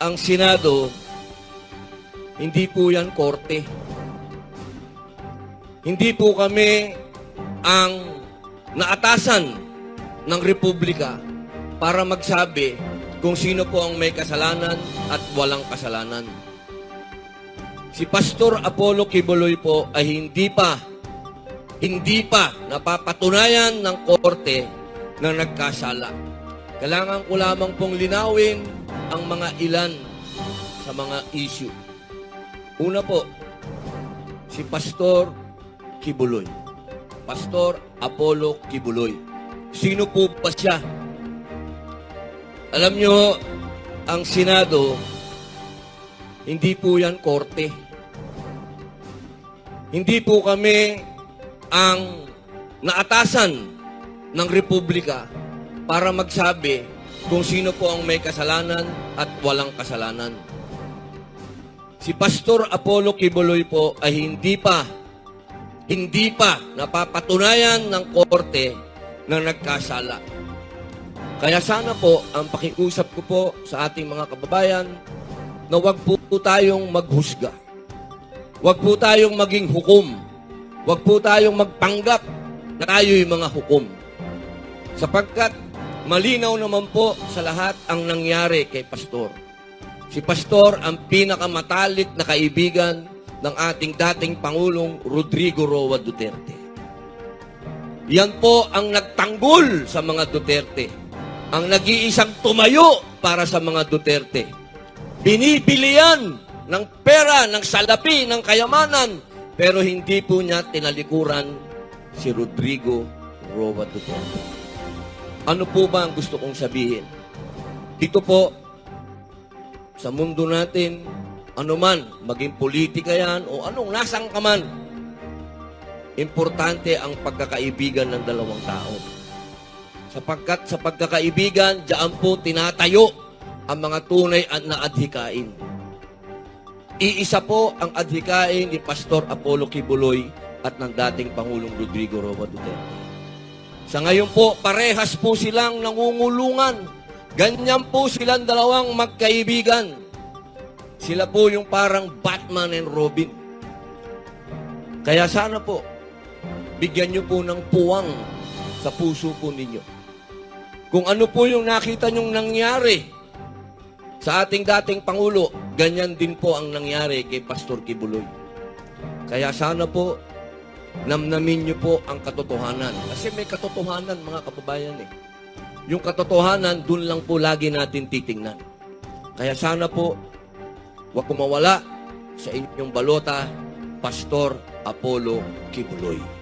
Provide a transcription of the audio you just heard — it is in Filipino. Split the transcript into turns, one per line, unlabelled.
ang Senado, hindi po yan korte. Hindi po kami ang naatasan ng Republika para magsabi kung sino po ang may kasalanan at walang kasalanan. Si Pastor Apollo Kibuloy po ay hindi pa hindi pa napapatunayan ng korte na nagkasala. Kailangan ko lamang pong linawin ang mga ilan sa mga issue. Una po, si Pastor Kibuloy. Pastor Apollo Kibuloy. Sino po ba siya? Alam nyo, ang Senado, hindi po yan korte. Hindi po kami ang naatasan ng Republika para magsabi kung sino po ang may kasalanan at walang kasalanan. Si Pastor Apollo Kibuloy po ay hindi pa hindi pa napapatunayan ng korte na nagkasala. Kaya sana po, ang pakiusap ko po sa ating mga kababayan na wag po tayong maghusga. Wag po tayong maging hukom. Wag po tayong magpanggap na tayo'y mga hukom. Sapagkat malinaw naman po sa lahat ang nangyari kay Pastor. Si Pastor ang pinakamatalik na kaibigan ng ating dating Pangulong Rodrigo Roa Duterte. Yan po ang nagtanggol sa mga Duterte. Ang nag-iisang tumayo para sa mga Duterte. Binibilian ng pera, ng salapi, ng kayamanan, pero hindi po niya tinalikuran si Rodrigo Roa Duterte. Ano po ba ang gusto kong sabihin? Dito po, sa mundo natin, ano man, maging politika yan o anong nasang ka man, importante ang pagkakaibigan ng dalawang tao. Sapagkat sa pagkakaibigan, diyan po tinatayo ang mga tunay at na adhikain. Iisa po ang adhikain ni Pastor Apollo Kibuloy at ng dating Pangulong Rodrigo Roa Duterte. Sa ngayon po, parehas po silang nangungulungan. Ganyan po silang dalawang magkaibigan. Sila po yung parang Batman and Robin. Kaya sana po, bigyan nyo po ng puwang sa puso po ninyo. Kung ano po yung nakita nyong nangyari sa ating dating Pangulo, ganyan din po ang nangyari kay Pastor Kibuloy. Kaya sana po, namnamin niyo po ang katotohanan. Kasi may katotohanan, mga kababayan eh. Yung katotohanan, dun lang po lagi natin titingnan. Kaya sana po, huwag kumawala sa inyong balota, Pastor Apollo Kibuloy.